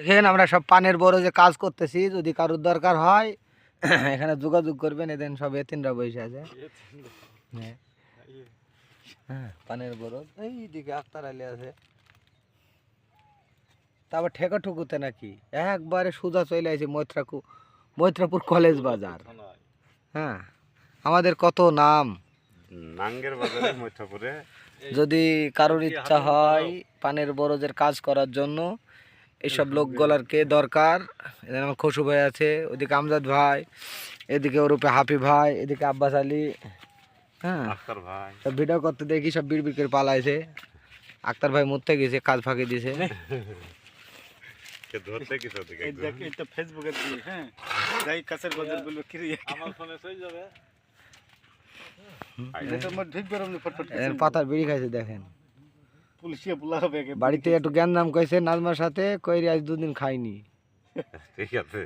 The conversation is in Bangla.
দেখেন আমরা সব পানের বড় যে কাজ করতেছি যদি কারোর দরকার হয় এখানে যোগাযোগ করবেন এদিন সব এতিনরা বসে আছে। হ্যাঁ। হ্যাঁ পানের বড় এই দিকে আক্তার আলী আছে। তারপর ঠেকা ঠুকুতে নাকি একবারে সোজা চলে আছে মৈত্রাকু মৈত্রাপুর কলেজ বাজার। হ্যাঁ আমাদের কত নাম? নাঙ্গের বাজারে যদি কারোর ইচ্ছা হয় পানের বরজের কাজ করার জন্য এইসব লোকগুলারকে দরকার। এখানে আমার খসু ভাই আছে ওদিকে আমজাদ ভাই এদিকে ওরূপে হাফি ভাই এদিকে আব্বাস আলী হ্যাঁ। ভাই। সব ভিডিও করতে দেখি সব বিড় করে পালাইছে। আক্তার ভাই মরতে গেছে কাজ ফাঁকি দিছে। কে হ্যাঁ। কি পাতার বিড়ি খাইছে দেখেন। পুলিশে বুলা হবে বাড়িতে একটু জ্ঞান নাম কইছে নাজমার সাথে কইরি আজ দুদিন খাইনি। ঠিক আছে